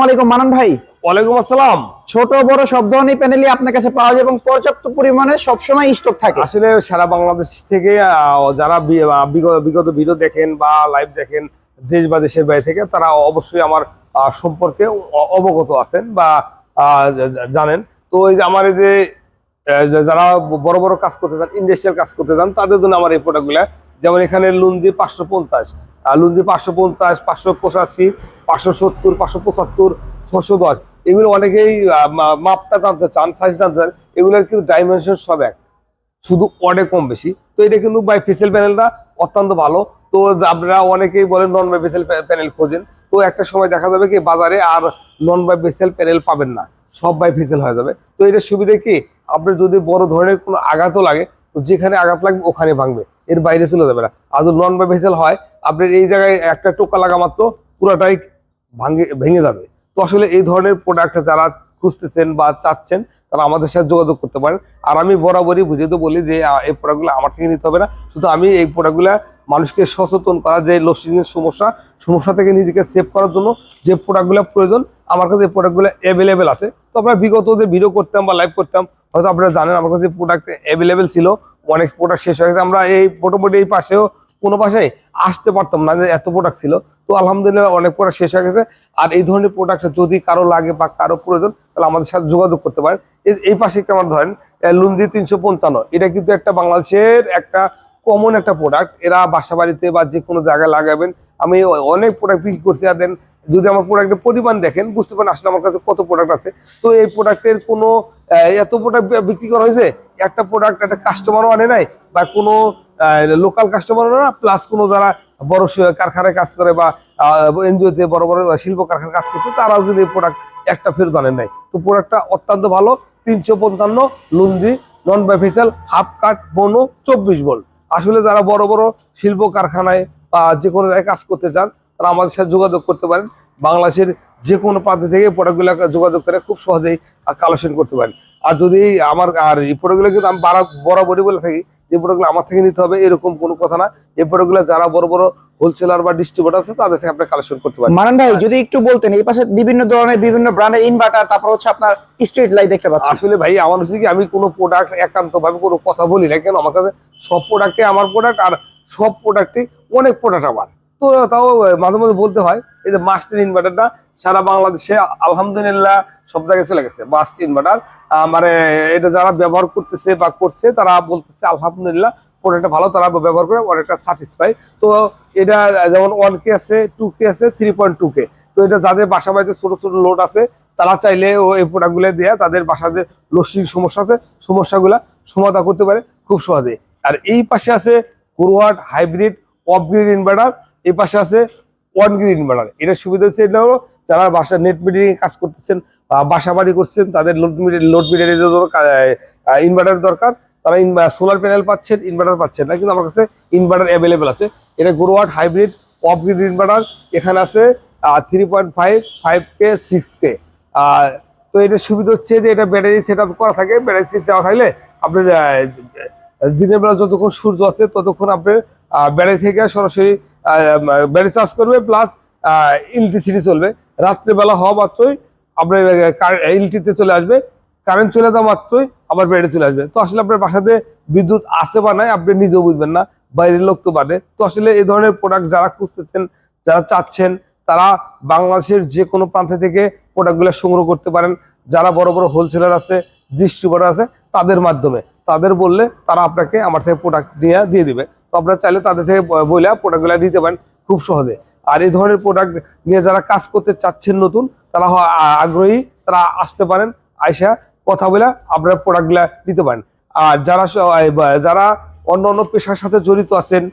আসসালামু আলাইকুম মানান ভাই। ওয়ালাইকুম আসসালাম। ছোট বড় সব ধরনের প্যানেলই আপনার কাছে পাওয়া যায় এবং পর্যাপ্ত পরিমাণে সবসময় স্টক থাকে। আসলে সারা বাংলাদেশ থেকে যারা বিগত ভিডিও দেখেন বা লাইভ দেখেন দেশ বা দেশের বাইরে থেকে তারা অবশ্যই আমার সম্পর্কে অবগত আছেন বা জানেন। তো এই যে আমার এই যে যারা বড় বড় কাজ করতে চান ইন্ডাস্ট্রিয়াল কাজ করতে চান তাদের জন্য আমার এই প্রোডাক্টগুলো যেমন এখানে লুন দিয়ে পাঁচশো পঞ্চাশ লুঞ্জি পাঁচশো পঞ্চাশ, পাঁচশো পঁচাশি, পাঁচশো সত্তর, পাঁচশো পঁচাত্তর, ছশো দশ। এগুলো অনেকেই মাপটা জানতে চান সাইজ জানতে চান, এগুলোর কিন্তু ডাইমেনশন সব এক। শুধু অনেক কম বেশি। তো এটা কিন্তু বাই ফেসিয়াল প্যানেলটা অত্যন্ত ভালো। তো আপনারা অনেকেই বলেন নন বাই ফেসিয়াল প্যানেল খোঁজেন। তো একটা সময় দেখা যাবে কি, বাজারে আর নন বাই ফেসিয়াল প্যানেল পাবেন না। সব বাই ফেসিয়াল হয়ে যাবে। তো এটা সুবিধা কি, আপনার যদি বড় ধরনের কোনো আঘাতও লাগে, তো যেখানে আঘাত লাগবে, ওখানে ভাঙবে। এর বাইরে চলে যাবে না। যদি নন বাই ভেসেল হয় আপনার এই জায়গায় একটা টোকা লাগা মাত্র, পুরাটাই ভাঙে, ভেঙে যাবে। তো আসলে এই ধরনের প্রোডাক্ট যারা খুঁজতেছেন বা চাচ্ছেন, তারা আমাদের সাথে যোগাযোগ করতে পারেন। আর আমি বরাবরই বুঝিয়ে তো বলি যে এই প্রোডাক্টগুলো আমার থেকে নিতে হবে না। শুধু আমি এই প্রোডাক্টগুলো মানুষকে সচেতন করা, যে লোডশেডিংয়ের সমস্যা সমস্যা থেকে নিজেকে সেভ করার জন্য যে প্রোডাক্টগুলো প্রয়োজন, আমার কাছে এই প্রোডাক্টগুলো অ্যাভেলেবেল আছে। তো আমরা বিগত যে ভিডিও করতাম বা লাইভ করতাম, হয়তো আপনারা জানেন, আমার কাছে প্রোডাক্ট অ্যাভেলেবেল ছিল। অনেক প্রোডাক্ট শেষ হয়ে গেছে। আমরা এই মোটামুটি এই পাশেও কোনো পাশে আসতে পারতাম না যে এত প্রোডাক্ট ছিল। তো আলহামদুলিল্লাহ অনেক প্রোডাক্ট শেষ হয়ে গেছে। আর এই ধরনের প্রোডাক্ট যদি কারও লাগে বা কারও প্রয়োজন, তাহলে আমাদের সাথে যোগাযোগ করতে পারেন। এই- পাশে কেমন ধরেন লুন্দি তিনশো পঞ্চান্ন। এটা কিন্তু একটা বাংলাদেশের একটা কমন একটা প্রোডাক্ট এরা বাসা বাড়িতে বা যে কোনো জায়গায় লাগাবেন। আমি অনেক প্রোডাক্ট বিক্রি করছি। আর দেন যদি আমার প্রোডাক্টের পরিমাণ দেখেন, বুঝতে পারেন আসলে আমার কাছে কত প্রোডাক্ট আছে। তো এই প্রোডাক্টের কোনো এত প্রোডাক্ট বিক্রি করা হয়েছে? একটা প্রোডাক্ট একটা কাস্টমারও আনে নাই বা কোনো লোকাল কাস্টমারও না প্লাস কোনো যারা বড় কারখানায় কাজ করে বা এনজিওতে বড় বড় শিল্প কারখানায় কাজ করছে, তারাও কিন্তু এই প্রোডাক্ট একটা ফেরত আনেন নাই। তো প্রোডাক্টটা অত্যন্ত ভালো, তিনশো পঞ্চান্ন লুঞ্জি নন বাইফেশিয়াল হাফ কাট বোনো চব্বিশ ভোল্ট আসলে যারা বড় বড় শিল্প কারখানায় বা যে কোনো জায়গায় কাজ করতে চান তারা আমাদের সাথে যোগাযোগ করতে পারেন। বাংলাদেশের যে কোনো প্রান্ত থেকে প্রোডাক্টগুলো যোগাযোগ করে খুব সহজেই কালেকশন করতে পারেন। আর যদি আমার আর এই প্রোডাক্টগুলো কিন্তু আমি বারা- বরাবরই বলে থাকি যে প্রোডাক্টগুলো আমার থেকে নিতে হবে এরকম কোনো কথা না। এই প্রোডাক্টগুলো যারা বড় বড় হোলসেলার বা ডিস্ট্রিবিউটার আছে তাদের থেকে আপনি কালেকশন করতে পারেন। মানান ভাই যদি একটু বলতেন এই পাশে বিভিন্ন ধরনের বিভিন্ন ব্র্যান্ডের ইনভার্টার তারপর হচ্ছে আপনার স্ট্রিট লাইট দেখতে পাচ্ছি। আসলে ভাই আমার হচ্ছে কি আমি কোনো প্রোডাক্ট একান্ত ভাবে কোনো কথা বলি না কেন? আমার কাছে সব প্রোডাক্টে আমার প্রোডাক্ট আর সব প্রোডাক্টে অনেক প্রোডাক্ট আমার। তো তাও মাঝে মাঝে বলতে হয়, এই যে মাস্টার ইনভার্টারটা সারা বাংলাদেশে আলহামদুলিল্লাহ সব জায়গায় চলে গেছে মাস্টার ইনভার্টার মানে এটা যারা ব্যবহার করতেছে বা করছে, তারা বলতেছে আলহামদুলিল্লাহ প্রোডাক্টটা ভালো, তারা ব্যবহার করে অনেকটা স্যাটিসফাই তো এটা যেমন ওয়ান কে আছে টু কে আছে থ্রি পয়েন্ট টু কে তো এটা যাদের বাসা বাড়িতে ছোট ছোট লোড আছে, তারা চাইলে ও এই প্রোডাক্টগুলো দিয়ে, তাদের বাসার যে লস্যির সমস্যা আছে, সমস্যাগুলা সমাধান করতে পারে খুব সহজে আর এই পাশে আছে forward hybrid off grid inverter এই পাশে আছে ওয়ান গ্রিড ইনভার্টার এটার সুবিধা হচ্ছে এটা হলো যারা বাসা নেট মিটারিং কাজ করতেছেন বা বাসা বাড়ি করছেন, তাদের লোড মিটার লোড মিটারের ইনভার্টার দরকার, তারা সোলার প্যানেল পাচ্ছেন ইনভার্টার পাচ্ছেন না, কিন্তু আমার কাছে ইনভার্টার অ্যাভেলেবেল আছে। এটা Growatt hybrid off grid inverter এখানে আছে three point five five K six K তো এটার সুবিধা হচ্ছে যে এটা ব্যাটারি সেট করা থাকে ব্যাটারি সেট দেওয়া থাকলে আপনার দিনের বেলা যতক্ষণ সূর্য আছে ততক্ষণ আপনি ব্যাটারি থেকে সরাসরি ব্যাটারি চার্জ করবে প্লাস ইলেকট্রিসিটি চলবে। রাত্রেবেলা হওয়া মাত্রই আপনার ইলেকট্রিতে চলে আসবে। কারেন্ট চলে যাওয়া মাত্রই আবার ব্যাটারি চলে আসবে। তো আসলে আপনার বাসাতে বিদ্যুৎ আছে বা নাই, আপনি নিজেও বুঝবেন না। বাইরের লোক তো বাদে। তো আসলে এই ধরনের প্রোডাক্ট যারা খুঁজতেছেন, যারা চাচ্ছেন, তারা বাংলাদেশের যে কোনো প্রান্ত থেকে প্রোডাক্টগুলো সংগ্রহ করতে পারেন। যারা বড় বড় হোলসেলার আছে ডিস্ট্রিবিউটার আছে, তাদের মাধ্যমে। তাদের বললে তারা আপনাকে আমার থেকে প্রোডাক্ট দিয়ে দিয়ে দিবে। তো আপনারা চাইলে তাদের থেকে ব- বলে প্রোডাক্টগুলো নিতে পারেন খুব সহজে। আর এই ধরনের প্রোডাক্ট নিয়ে যারা কাজ করতে চাচ্ছেন নতুন, তারা আগ্রহী, তারা আসতে পারেন, আইসা কথা বলে আপনারা প্রোডাক্টগুলো নিতে পারেন। আর যারা যারা অন্য অন্য পেশার সাথে জড়িত আছেন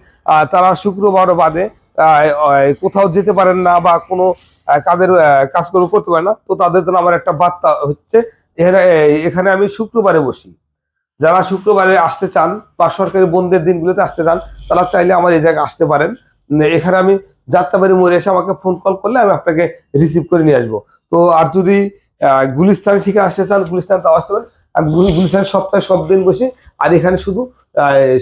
তারা শুক্রবার বাদে কোথাও যেতে পারেন না বা কোনো কাজের কাজগুলো করতে পারেন না, তো তাদের জন্য আমার একটা বার্তা হচ্ছে এখানে আমি শুক্রবারে বসি। যারা শুক্রবারে আসতে চান বা সরকারি বন্ধের দিনগুলোতে আসতে চান, তারা চাইলে আমার এই জায়গায় আসতে পারেন। এখানে আমি যাত্রাবাড়ি মোড়ে এসে আমাকে ফোন কল করলে আমি আপনাকে রিসিভ করে নিয়ে আসব। তো আর যদি গুলিস্তান থেকে আসতে চান, গুলিস্তান তো আসতে আমি গুলি- গুলিস্তানের সপ্তাহে সব দিন বসি। আর এখানে শুধু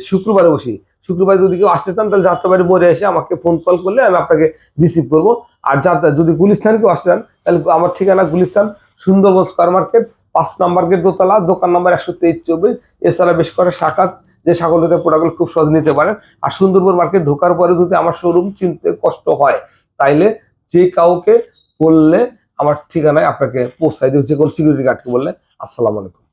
শুক্রবারে বসি। শুক্রবার যদি কেউ আসতে চান, তাহলে যাত্রাবাড়ি মোড়ে এসে আমাকে ফোন কল করলে আমি আপনাকে রিসিভ করব। আর যাত্রা যদি গুলিস্তান কেউ আসতে চান, তাহলে আমার ঠিকানা গুলিস্তান সুন্দরবন স্কোয়ার মার্কেট পাঁচ নাম্বার গেট দোতলা, দোকান নাম্বার একশো তেইশ চব্বিশ। এছাড়া বেশ করে শাখা যে শাখাগুলোতে প্রোডাক্টগুলো খুব সহজে নিতে পারেন। আর সুন্দরবন মার্কেট ঢোকার পরে যদি আমার শোরুম চিনতে কষ্ট হয়, তাইলে যে কাউকে বললে, আমার ঠিকানায় আপনাকে পৌঁছায় দিচ্ছে যে কোনো সিকিউরিটি গার্ডকে বললে। আসসালামু আলাইকুম।